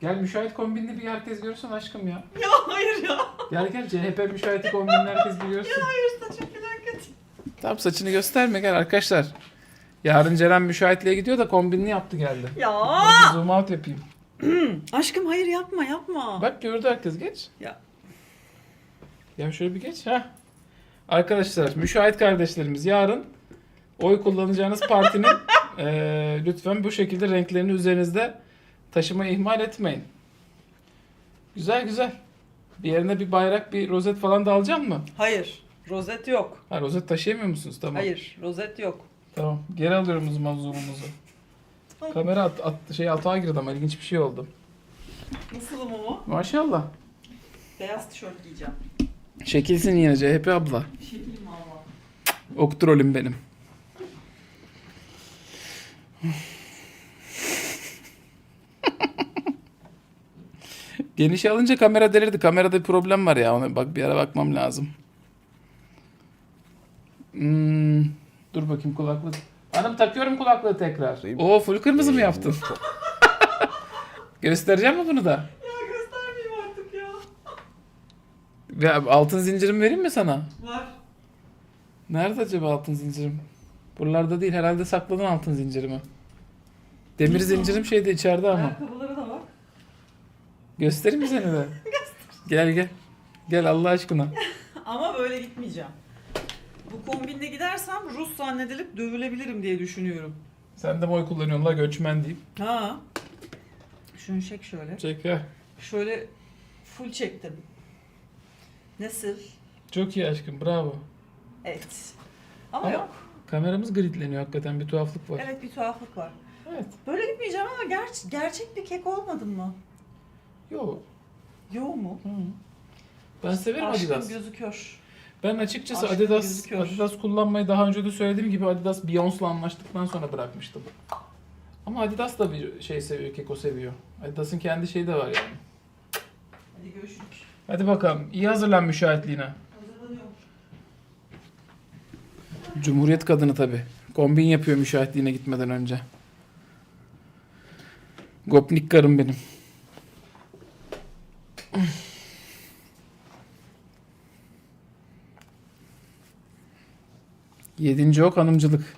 Gel müşahit kombinli bir herkes görsün aşkım ya. Ya hayır ya. Gel gel CHP müşahiti kombinli herkes bir görsün. Hayır saçım falan kötü. Tamam saçını gösterme gel arkadaşlar. Yarın Ceren müşahitliğe gidiyor da kombinli yaptı geldi. Ya. Ben zoom out yapayım. Aşkım hayır yapma yapma. Bak gördü herkes geç. Ya. Ya şöyle bir geç ha. Arkadaşlar müşahit kardeşlerimiz yarın oy kullanacağınız partinin eee, lütfen bu şekilde renklerini üzerinizde taşımayı ihmal etmeyin. Güzel güzel. Bir yerine bir bayrak, bir rozet falan da alacak mı? Hayır. Rozet yok. Ha rozet taşıyamıyor musunuz? Tamam. Hayır. Rozet yok. Tamam. Geri alıyorum o zaman zoom'umuzu. Kamera at, at, şey atağa girdi ama ilginç bir şey oldu. Nasılım ama? Maşallah. Beyaz tişört giyeceğim. Şekilsin yine CHP abla. Şekilim valla. Oktrolüm benim. Geniş alınca kamera delirdi. Kamerada bir problem var ya. Ona bak bir ara bakmam lazım. Hmm, dur bakayım kulaklık. Hanım takıyorum kulaklığı tekrar. Oo full kırmızı mı yaptın? Göstereceğim mi bunu da? Ya göstermeyeyim artık ya. Ya altın zincirimi vereyim mi sana? Var. Nerede acaba altın zincirim? Buralarda değil herhalde sakladın altın zincirimi. Demir zincirim şeyde içeride ama. Bak. Göstereyim mi seni de? Gel gel. Gel Allah aşkına. Ama böyle gitmeyeceğim. Bu kombinle gidersem Rus zannedilip dövülebilirim diye düşünüyorum. Sen de mi oy kullanıyorsun la göçmen deyip. Ha. Şunu çek şöyle. Çek ha. Şöyle full çektim. Nasıl? Çok iyi aşkım bravo. Evet. Ama, Ama- yok. Kameramız gritleniyor hakikaten bir tuhaflık var. Evet bir tuhaflık var. Evet. Böyle gitmeyeceğim ama ger- gerçek bir kek olmadın mı? Yo. Yo mu? Hı. Ben severim Aşkım Adidas. gözüküyor. Ben açıkçası Aşkım Adidas gözüküyor. Adidas kullanmayı daha önce de söylediğim gibi Adidas Beyoncé'la anlaştıktan sonra bırakmıştım. Ama Adidas da bir şey seviyor, Keko seviyor. Adidas'ın kendi şeyi de var yani. Hadi görüşürüz. Hadi bakalım. iyi hazırlan müşahitliğine. Hazırlanıyorum. Cumhuriyet kadını tabi. Kombin yapıyor müşahitliğine gitmeden önce. Gopnik karım benim. Yedinci ok hanımcılık.